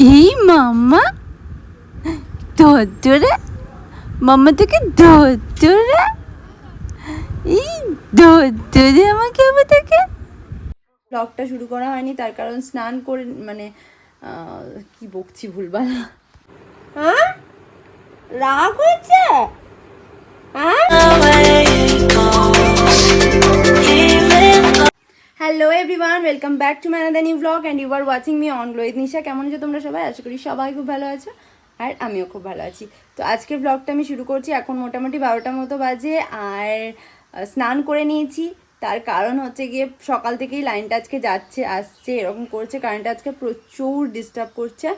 এই মাম্মা ধরে মাম্মা থেকে ধরে এই ধরে আমাকে আবার থেকে ব্লগটা শুরু করা হয়নি তার কারণ স্নান করে মানে কি বকছি ভুলবার হ্যাঁ? রাগ হয়েছে? হ্যাঁ? Welcome back to ম্যানাদা new blog and you are watching me on Lohit Nisha কেমন আছো তোমরা সবাই? আশা করি সবাই খুব ভালো আছো আর আমিও খুব ভালো আছি। তো আজকের ব্লগটা আমি শুরু করছি এখন মোটামুটি বারোটার মতো বাজে আর স্নান করে নিয়েছি। তার কারণ হচ্ছে গিয়ে সকাল থেকেই লাইনটা আজকে যাচ্ছে, আসছে, এরকম করছে। কারেন্টটা আজকে প্রচুর ডিস্টার্ব করছে।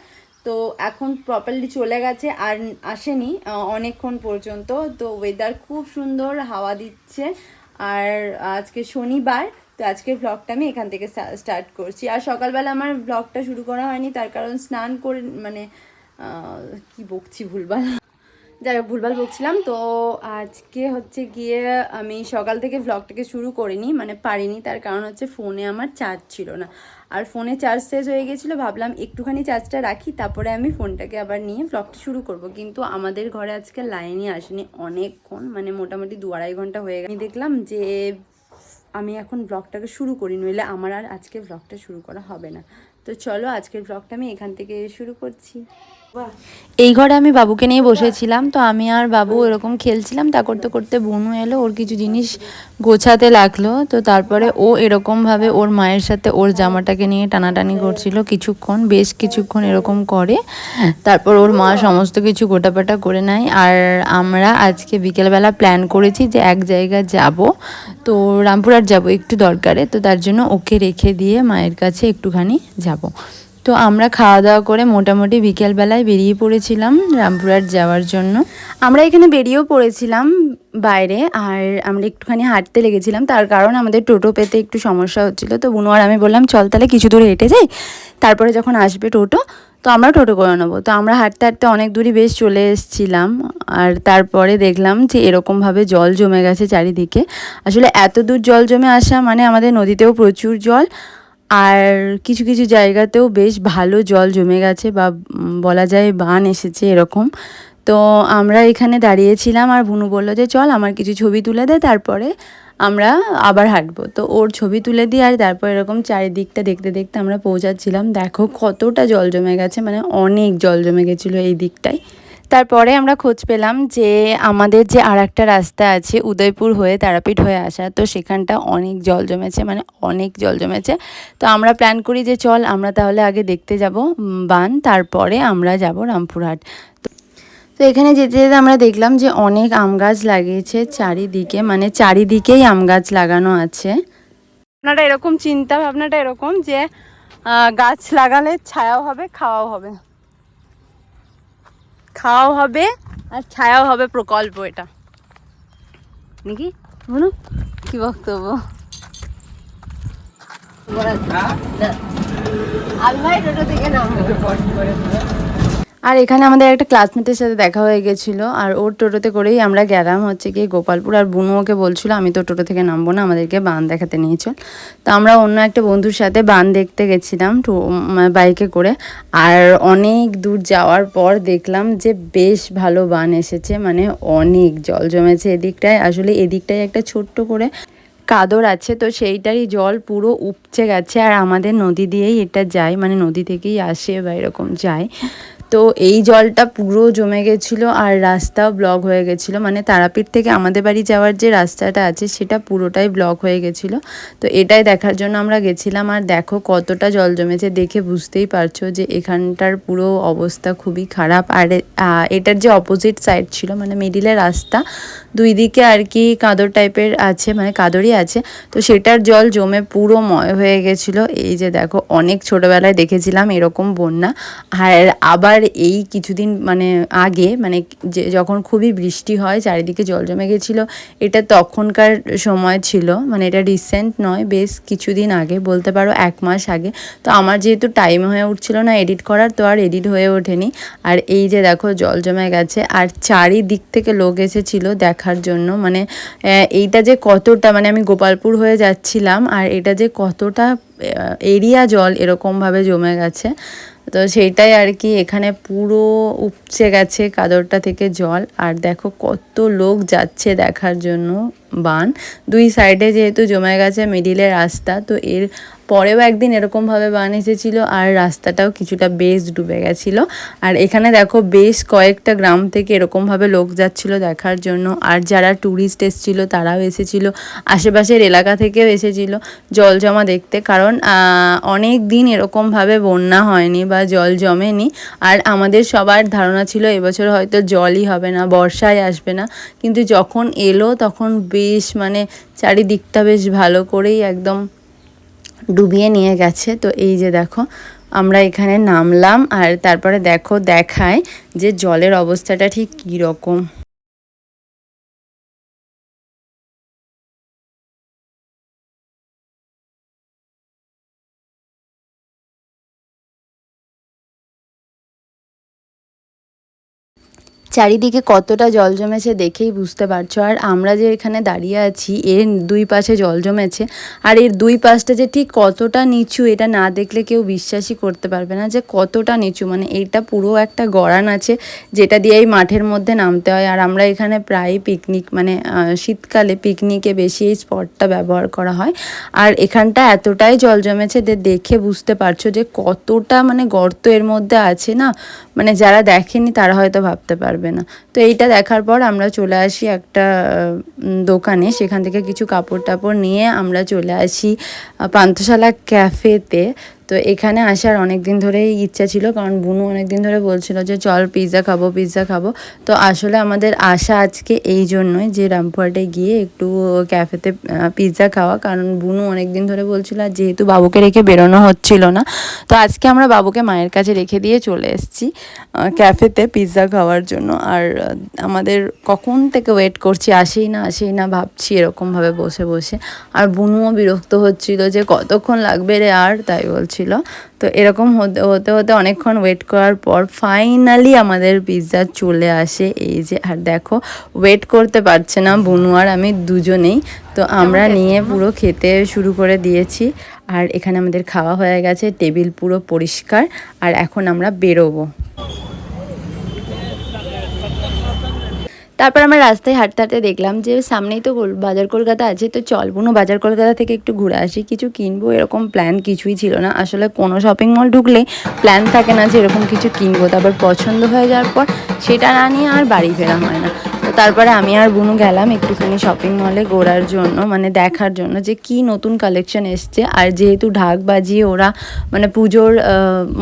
তো এখন প্রপারলি চলে গেছে আর আসেনি অনেকক্ষণ পর্যন্ত। তো ওয়েদার খুব সুন্দর, হাওয়া দিচ্ছে। আর আজকে শনিবার তো আজকের ব্লগটা আমি এখান থেকে স্টার্ট করছি। আর সকালবেলা আমার ব্লগটা শুরু করা হয়নি, তার কারণ স্নান করে মানে কি বকছি ভুলবার যাই হোক, ভুলভাল বকছিলাম। তো আজকে হচ্ছে গিয়ে আমি সকাল থেকে ভ্লগটাকে শুরু করিনি মানে পারিনি। তার কারণ হচ্ছে ফোনে আমার চার্জ ছিল না। আর ফোনে চার্জ শেষ হয়ে গেছিল, ভাবলাম একটুখানি চার্জটা রাখি, তারপরে আমি ফোনটাকে আবার নিয়ে ভ্লগটা শুরু করব। কিন্তু আমাদের ঘরে আজকে লাইনই আসেনি অনেকক্ষণ মানে মোটামুটি দু আড়াই ঘণ্টা হয়ে গেছে। আমি দেখলাম যে আমি এখন ব্লগটাকে শুরু করি, নইলে আমার আর আজকে ব্লগটা শুরু করা হবে না। তো চলো, আজকের ব্লগটা আমি এখান থেকে শুরু করছি। এই ঘরে আমি বাবুকে নিয়ে বসেছিলাম, তো আমি আর বাবু এরকম খেলছিলাম। তা করতে করতে বনু এলো, ওর কিছু জিনিস গোছাতে লাগল, তো তারপরে ও এরকমভাবে ওর মায়ের সাথে ওর জামাটাকে নিয়ে টানাটানি করছিল কিছুক্ষণ, বেশ কিছুক্ষণ এরকম করে। তারপর ওর মা সমস্ত কিছু গোটাপাটা করে নেয়। আর আমরা আজকে বিকেলবেলা প্ল্যান করেছি যে এক জায়গায় যাব। তো রামপুরহাট যাব, একটু দরকারে, তো তার জন্য ওকে রেখে দিয়ে মায়ের কাছে একটুখানি যাব। তো আমরা খাওয়া দাওয়া করে মোটামুটি বিকেলবেলায় বেরিয়ে পড়েছিলাম রামপুরহাট যাওয়ার জন্য। আমরা এখানে বেরিয়েও পড়েছিলাম বাইরে আর আমরা একটুখানি হাঁটতে লেগেছিলাম। তার কারণ আমাদের টোটো পেতে একটু সমস্যা হচ্ছিল। তো বুনো আর আমি বললাম, চল তাহলে কিছু দূর হেঁটে যাই। তারপরে যখন আসবে টোটো, তো আমরা টোটো করে নেব। তো আমরা হাঁটতে হাঁটতে অনেক দূরই বেশ চলে এসেছিলাম আর তারপরে দেখলাম যে এরকমভাবে জল জমে গেছে চারিদিকে। আসলে এত দূর জল জমে আসা মানে আমাদের নদীতেও প্রচুর জল। আর কিছু কিছু জায়গাতেও বেশ ভালো জল জমে গেছে বা বলা যায় বান এসেছে এরকম। তো আমরা এখানে দাঁড়িয়েছিলাম আর বুনু বলল যে, চল আমার কিছু ছবি তুলে দে, তারপরে আমরা আবার হাঁটবো। তো ওর ছবি তুলে দিই আর তারপর এরকম চারিদিকটা দেখতে দেখতে আমরা পৌঁছাচ্ছিলাম। দেখো কতটা জল জমে গেছে মানে অনেক জল জমে গেছিল এই দিকটায়। তারপরে আমরা খোঁজ পেলাম যে আমাদের যে আর একটা রাস্তা আছে উদয়পুর হয়ে তারাপীঠ হয়ে আসা, তো সেখানটা অনেক জল জমেছে মানে অনেক জল জমেছে। তো আমরা প্ল্যান করি যে চল আমরা তাহলে আগে দেখতে যাব বান, তারপরে আমরা যাব রামপুরহাট। তো- এখানে যেতে যেতে আমরা দেখলাম যে অনেক আম গাছ লাগিয়েছে চারিদিকে মানে চারিদিকেই আম গাছ লাগানো আছে। আপনারা এরকম চিন্তা ভাবনাটা এরকম যে গাছ লাগালে ছায়াও হবে, খাওয়াও হবে। খাওয়াও হবে আর ছায়াও হবে প্রকল্প এটা। নাকি? বলুন কি বক্তব্য? আমি ভাই টোটো থেকে নামবো আর এখানে আমাদের একটা ক্লাসমেটের সাথে দেখা হয়ে গেছিল, আর ওর টোটোতে করেই আমরা গেলাম হচ্ছে গিয়ে গোপালপুর, আর বুনু ওকে বলছিল, আমি তো টোটো থেকে নামবো না, আমাদেরকে বান দেখাতে নিয়ে চল। তো আমরা অন্য একটা বন্ধুর সাথে বান দেখতে গেছিলাম টু- মানে বাইকে করে, আর অনেক দূর যাওয়ার পর দেখলাম যে বেশ ভালো বান এসেছে মানে অনেক জল জমেছে এদিকটায়, আসলে এদিকটায় একটা ছোট্ট করে কাদর আছে, তো সেইটারই জল পুরো উপচে গেছে, আর আমাদের নদী দিয়েই এটা যায় মানে নদী থেকেই আসে বা এরকম যায়। তো এই জলটা পুরো জমে গেছিল আর রাস্তাও ব্লক হয়ে গেছিল। মানে তারাপীঠ থেকে আমাদের বাড়ি যাওয়ার যে রাস্তাটা আছে, সেটা পুরোটাই ব্লক হয়ে গেছিল। তো এটাই দেখার জন্য আমরা গেছিলাম। আর দেখো কতটা জল জমেছে, দেখে বুঝতেই পারছ যে এখানটার পুরো অবস্থা খুবই খারাপ। আর এটার যে অপোজিট সাইড ছিল মানে মিডিলে রাস্তা, দুই দিকে আর কি কাদর টাইপের আছে মানে কাদরই আছে। তো সেটার জল জমে পুরো ময় হয়ে গেছিল। এই যে দেখো, অনেক ছোটোবেলায় দেখেছিলাম এরকম বন্যা। আর আবার এই কিছুদিন মানে আগে মানে যে যখন খুবই বৃষ্টি হয়, চারিদিকে জল জমে গেছিল, এটা তখনকার সময় ছিল। মানে এটা রিসেন্ট নয়, বেশ কিছুদিন আগে, বলতে পারো এক মাস আগে। তো আমার যেহেতু টাইম হয়ে উঠছিল না এডিট করার, তো আর এডিট হয়ে ওঠেনি। আর এই যে দেখো, জল জমে গেছে। আর চারিদিক থেকে লোক এসেছিল দেখার জন্য। মানে এইটা যে কতটা মানে আমি গোপালপুর হয়ে যাচ্ছিলাম, আর এটা যে কতটা এরিয়া জল এরকমভাবে জমে গেছে। তো সেইটাই আর কি, এখানে পুরো উপচে গেছে কাদরটা থেকে জল। আর দেখো কত লোক যাচ্ছে দেখার জন্য বান। দুই সাইডে যেহেতু জমে গেছে মিডিলে রাস্তা, তো এর পরেও একদিন এরকমভাবে বান এসেছিল আর রাস্তাটাও কিছুটা বেশ ডুবে গেছিল। আর এখানে দেখো বেশ কয়েকটা গ্রাম থেকে এরকমভাবে লোক যাচ্ছিল দেখার জন্য। আর যারা ট্যুরিস্ট এসেছিল তারাও এসেছিল। আশেপাশের এলাকা থেকেও এসেছিল জল জমা দেখতে। কারণ অনেক দিন এরকমভাবে বন্যা হয়নি বা জল জমেনি। আর আমাদের সবার ধারণা ছিল এবছর হয়তো জলই হবে না বর্ষায় আসবে না। কিন্তু যখন এলো তখন বেশ মানে চারিদিকটা বেশ ভালো করেই একদম ডুবিয়ে নিয়ে গেছে। তো এই যে দেখো, আমরা এখানে নামলাম আর তারপরে দেখো দেখায় যে জলের অবস্থাটা ঠিক কীরকম। চারিদিকে কতটা জল জমেছে দেখেই বুঝতে পারছ। আর আমরা যে এখানে দাঁড়িয়ে আছি, এর দুই পাশে জল জমেছে। আর এর দুই পাশটা যে ঠিক কতটা নিচু, এটা না দেখলে কেউ বিশ্বাসই করতে পারবে না যে কতটা নিচু। মানে এটা পুরো একটা গড়ান আছে, যেটা দিয়ে এই মাঠের মধ্যে নামতে হয়। আর আমরা এখানে প্রায় পিকনিক মানে শীতকালে পিকনিকে বেশি এই স্পটটা ব্যবহার করা হয়। আর এখানটা এতটাই জল জমেছে যে দেখে বুঝতে পারছ যে কতটা মানে গর্ত এর মধ্যে আছে না? মানে যারা দেখেনি তারা হয়তো ভাবতে পারবে। না। তো এইটা দেখার পর আমরা চলে আসি একটা দোকানে। সেখান থেকে কিছু কাপড় টাপড় নিয়ে আমরা চলে আসি পান্থশালা ক্যাফেতে। তো এখানে আসার অনেক দিন ধরেই ইচ্ছা ছিল, কারণ বুনু অনেক দিন ধরে বলছিল যে, চল পিৎজা খাব পিৎজা খাব। তো আসলে আমাদের আশা আজকে এই জন্যই যে, রামপুরহাটে গিয়ে একটু ক্যাফেতে পিৎজা খাওয়া। কারণ বুনু অনেক দিন ধরে বলছিল, আর যেহেতু বাবুকে রেখে বেরোনো হচ্ছিল না, তো আজকে আমরা বাবুকে মায়ের কাছে রেখে দিয়ে চলে এসেছি ক্যাফেতে পিৎজা খাওয়ার জন্য। আর আমাদের কখন থেকে ওয়েট করছি, আসেই না আসেই না, ভাবছি এরকমভাবে বসে বসে। আর বুনুও বিরক্ত হচ্ছিল যে, কতক্ষণ লাগবে রে আর? তাই বলছিল তো এরকম হতে হতে হতে অনেকক্ষণ ওয়েট করার পর ফাইনালি আমাদের পিৎজা চলে আসে। এই যে আর দেখো ওয়েট করতে পারছে না বুনু আর আমি দুজনেই। তো আমরা নিয়ে পুরো খেতে শুরু করে দিয়েছি। আর এখানে আমাদের খাওয়া হয়ে গেছে টেবিল পুরো পরিষ্কার। আর এখন আমরা বেরোবো। তারপর আমার রাস্তায় হাঁটতে হাঁটতে দেখলাম যে সামনেই তো বাজার কলকাতা আছে, তো চল বুনো বাজার কলকাতা থেকে একটু ঘুরে আসি। কিছু কিনবো এরকম প্ল্যান কিছুই ছিল না। আসলে কোনো শপিং মল ঢুকলে প্ল্যান থাকে না যে এরকম কিছু কিনবো। তারপর পছন্দ হয়ে যাওয়ার পর সেটা না নিয়ে আর বাড়ি ফেরা হয় না। তারপরে আমি আর বুনু গেলাম একটুখানি শপিং মলে ঘোরার জন্য মানে দেখার জন্য যে কি নতুন কালেকশন এসছে। আর যেহেতু ঢাক বাজিয়ে ওরা মানে পুজোর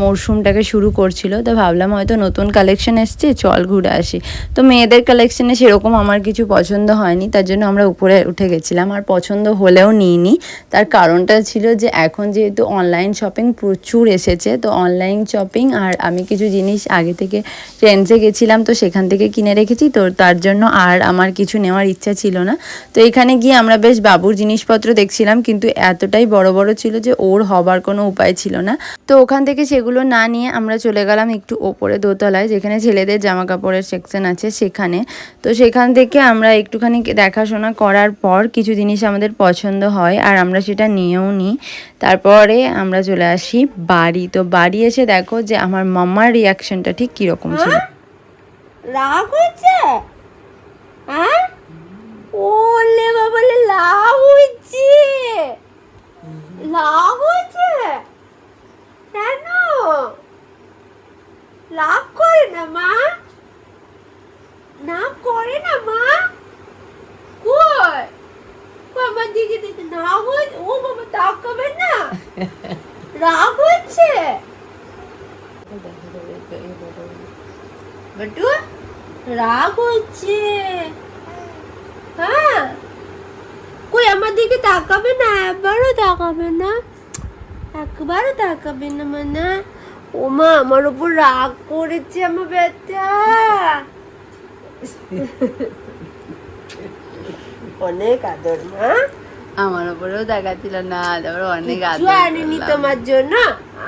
মরশুমটাকে শুরু করছিল, তো ভাবলাম হয়তো নতুন কালেকশন এসছে, চল ঘুরে আসি। তো মেয়েদের কালেকশনে সেরকম আমার কিছু পছন্দ হয়নি, তার জন্য আমরা উপরে উঠে গেছিলাম। আর পছন্দ হলেও নিইনি। তার কারণটা ছিল যে এখন যেহেতু অনলাইন শপিং প্রচুর এসেছে, তো অনলাইন শপিং আর আমি কিছু জিনিস আগে থেকে ট্রেন্ডসে গেছিলাম, তো সেখান থেকে কিনে রেখেছি। তো তার জন্য আর আমার কিছু নেওয়ার ইচ্ছা ছিল না। তো এখানে গিয়ে আমরা বেশ বাবুর জিনিসপত্র দেখছিলাম, কিন্তু এতটাই বড় বড় ছিল যে ওর হবার কোনো উপায় ছিল না। তো ওখান থেকে সেগুলো না নিয়ে আমরা চলে গেলাম একটু ওপরে দোতলায়, যেখানে ছেলেদের জামা কাপড়ের সেকশন আছে সেখানে। তো সেখান থেকে আমরা একটুখানি দেখাশোনা করার পর কিছু জিনিস আমাদের পছন্দ হয় আর আমরা সেটা নিয়েও নিই। তারপরে আমরা চলে আসি বাড়ি। তো বাড়ি এসে দেখো যে আমার মাম্মার রিয়াকশনটা ঠিক কীরকম ছিল। রাগ হয়েছে হ্যাঁ? ওলে বাবালে লাভ হয়েছে লাভ হয়েছে কেন? লাভ করে না মা? না করে না মা? কই? আমার দিকে দিকে না হয়েছে ও বাবা তাকাবে না? রাগ হচ্ছে? বটু? রাগ হচ্ছে। হ্যাঁ? কই আমার দিকে তাকাবে না একবারও তাকাবে না। একবারও তাকাবে না মানে? ও মা আমার উপর রাগ করেছে আমার বেটা অনেক আদর মা। আমার উপরেও দেখাচ্ছিল না তারপর অনেক কিচ্ছু আনিনি তোমার জন্য।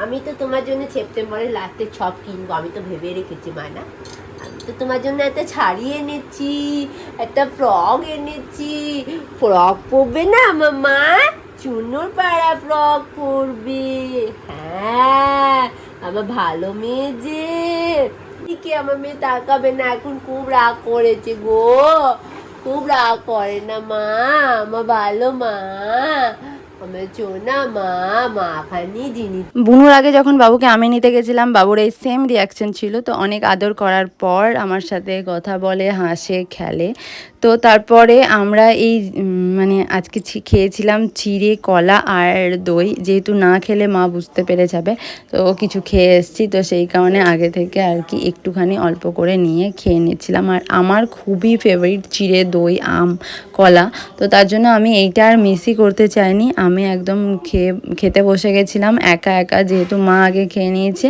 আমি তো তোমার জন্য সেপ্টেম্বরের লাস্টে সব কিনবো আমি তো ভেবে রেখেছি মানা তো তোমার জন্য একটা শাড়ি এনেছি, একটা ফ্রক এনেছি। ফ্রক পরবে না আমার মা চুনোর পাড়া ফ্রক পরবে। হ্যাঁ আমার ভালো মেয়ে যে। দিকে আমার মেয়ে তাকাবে না, এখন খুব রাগ করেছে গো। খুব রাগ করে না মা, আমার ভালো মা। বুনুর আগে যখন বাবুকে আমি নিতে গেছিলাম, বাবুর এই সেম রিয়াকশন ছিল। তো অনেক আদর করার পর আমার সাথে কথা বলে, হাসে, খেলে। তো তারপরে আমরা এই মানে আজকে খেয়েছিলাম চিড়ে, কলা আর দই। যেহেতু না খেলে মা বুঝতে পেরে যাবে, তো কিছু খেয়ে এসেছি। তো সেই কারণে আগে থেকে আর কি একটুখানি অল্প করে নিয়ে খেয়ে নিচ্ছিলাম। আর আমার খুবই ফেভারিট চিড়ে, দই, আম, কলা। তো তার জন্য আমি এইটা আর মিসই করতে চাইনি। আমি একদম খেয়ে, খেতে বসে গেছিলাম, একা একা যেহেতু মা আগে খেয়ে নিয়েছে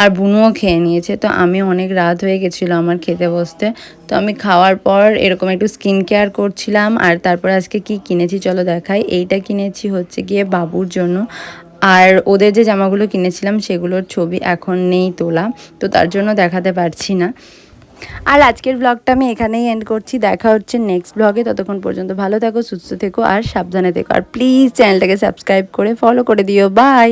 আর বুনুও খেয়ে নিয়েছে, তো আমি অনেক রাত হয়ে গেছিল আমার খেতে বসতে। তো আমি খাওয়ার পর এরকম একটু স্কিন কেয়ার করছিলাম আর তারপর আজকে কি কিনেছি চলো দেখাই। এইটা কিনেছি হচ্ছে গিয়ে বাবুর জন্য। আর ওদের যে জামাগুলো কিনেছিলাম সেগুলোর ছবি এখন নেই তোলা, তো তার জন্য দেখাতে পারছি না। আর আজকের ব্লগটা আমি এখানেই এন্ড করছি। দেখা হচ্ছে নেক্সট ব্লগে ততক্ষণ পর্যন্ত ভালো থেকো, সুস্থ থেকো আর সাবধানে থেকো। আর প্লিজ চ্যানেলটাকে সাবস্ক্রাইব করে ফলো করে দিও। বাই